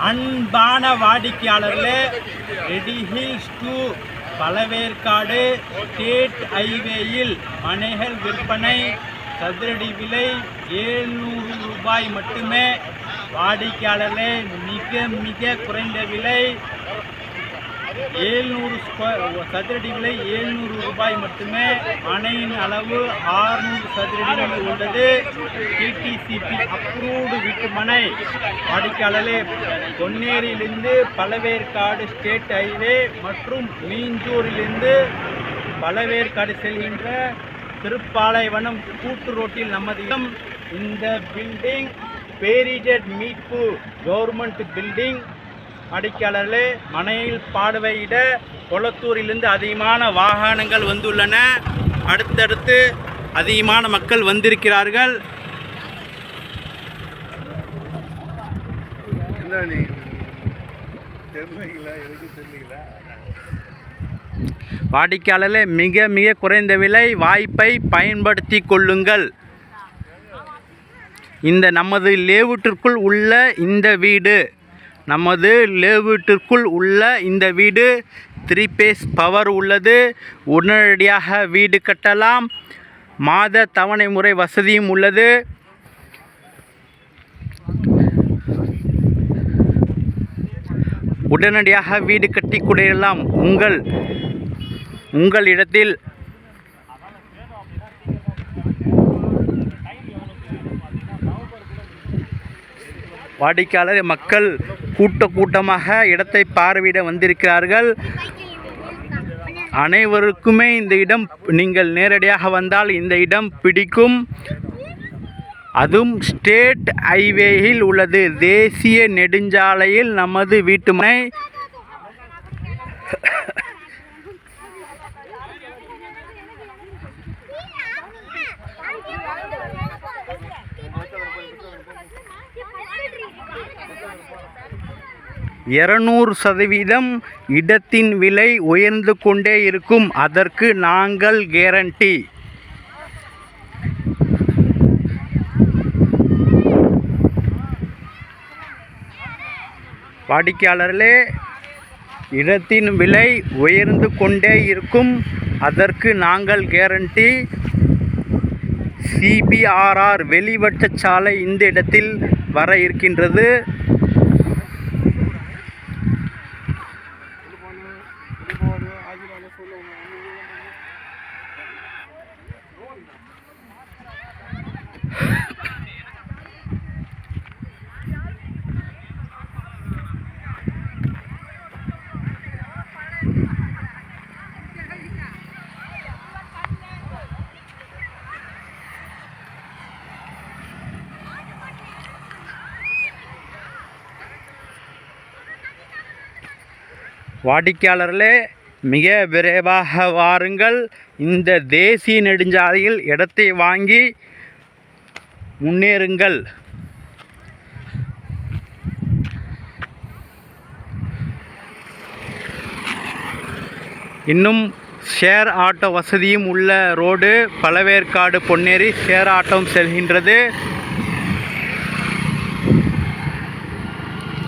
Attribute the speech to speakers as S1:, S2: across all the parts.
S1: அன்பான வாடிக்கையாளர்களே ready hills to Pazhaverkadu state ஹைவேயில் மனைகள் விற்பனை சதுரடி விலை ஏழ்நூறு ரூபாய் மட்டுமே. வாடிக்கையாளர்களே மிக மிக குறைந்த விலை ஏழ்நூறு ஸ்கொயர் சதுரடிகளை ஏழ்நூறு ரூபாய் மட்டுமே அணையின் அளவு ஆறுநூறு சதுரடி உள்ளது. டிடிசிபி அப்ரூவ்டு வீட்டுமனை. மனை பொன்னேரியிலிருந்து பழவேற்காடு ஸ்டேட் ஹைவே மற்றும் மீஞ்சூரிலிருந்து பழவேற்காடு செல்கின்ற திருப்பாலைவனம் கூட்டு ரோட்டில் நமது இந்த பில்டிங் பேரிடட் மீட்பு கவர்மெண்ட் பில்டிங் வாடிக்கையாளர்களே மனையில் பார்வையிட கொளத்தூரிலிருந்து அதிகமான வாகனங்கள் வந்துள்ளன. அடுத்தடுத்து அதிகமான மக்கள் வந்திருக்கிறார்கள். வாடிக்கையாளர்களே மிக மிக குறைந்த விலை வாய்ப்பை பயன்படுத்தி கொள்ளுங்கள். இந்த நமது லேவுட்டிற்குள் உள்ள இந்த வீடு. நமது லேவுட்டிற்குள் உள்ள இந்த வீடு த்ரீ பேஸ் பவர் உள்ளது. உடனடியாக வீடு கட்டலாம். மாத தவணை முறை வசதியும் உள்ளது. உடனடியாக வீடு கட்டி குடியெல்லாம் உங்கள் உங்கள் இடத்தில் வாடிக்கையாளர் மக்கள் கூட்ட கூட்டமாக இடத்தை பார்வையிட வந்திருக்கிறார்கள். அனைவருக்குமே இந்த இடம் நீங்கள் நேரடியாக வந்தால் இந்த இடம் பிடிக்கும். அதுவும் ஸ்டேட் ஹைவேயில் உள்ளது. தேசிய நெடுஞ்சாலையில் நமது வீட்டுமனை இருநூறு சதவீதம் இடத்தின் விலை உயர்ந்து கொண்டே இருக்கும். அதற்கு நாங்கள் கேரண்டி. வாடிக்கையாளர்களே இடத்தின் விலை உயர்ந்து கொண்டே இருக்கும். அதற்கு நாங்கள் கேரண்டி. சிபிஆர்ஆர் வெளிவட்ட சாலை இந்த இடத்தில் வர இருக்கின்றது. வாடிக்கையாளர்களே மிக விரைவாக வாருங்கள். இந்த தேசிய நெடுஞ்சாலையில் இடத்தை வாங்கி முன்னேறுங்கள். இன்னும் ஷேர் ஆட்டோ வசதியும் உள்ள ரோடு பழவேற்காடு பொன்னேரி ஷேர் ஆட்டோவும் செல்கின்றது.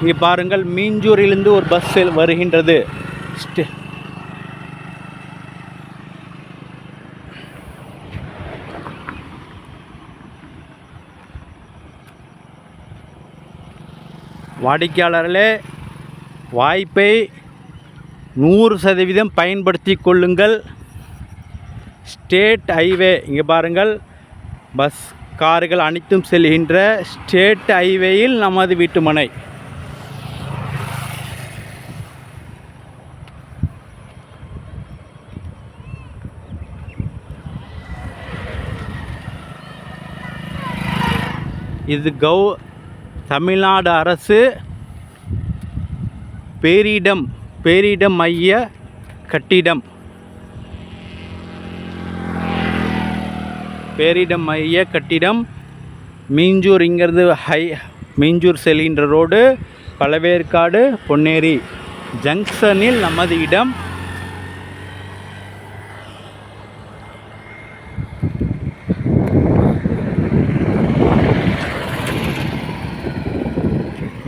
S1: இங்கே பாருங்கள் மீஞ்சூரிலிருந்து ஒரு பஸ் செல் வருகின்றது. ஸ்டே- வாடிக்கையாளர்களே வாய்ப்பை நூறு சதவீதம் பயன்படுத்தி கொள்ளுங்கள். ஸ்டேட் ஹைவே இங்கே பாருங்கள் பஸ் கார்கள் அனைத்தும் செல்கின்ற ஸ்டேட் ஹைவேயில் நமது வீட்டுமனை. இது கௌ தமிழ்நாடு அரசு பேரிடம் பேரிடம் மைய கட்டிடம். பேரிடம் மைய கட்டிடம் மீஞ்சூர் இங்கிறது ஹை மீஞ்சூர் செல்கின்ற ரோடு பழவேற்காடு பொன்னேரி. ஜங்ஷனில் நமது இடம்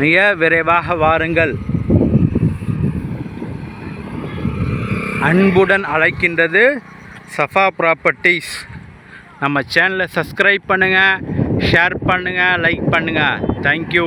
S1: மிக விரைவாக வாருங்கள். அன்புடன் அழைக்கின்றது சஃபா ப்ராப்பர்ட்டிஸ் நம்ம சேனலை சப்ஸ்கிரைப் பண்ணுங்கள் ஷேர் பண்ணுங்கள் லைக் பண்ணுங்கள் தேங்க்யூ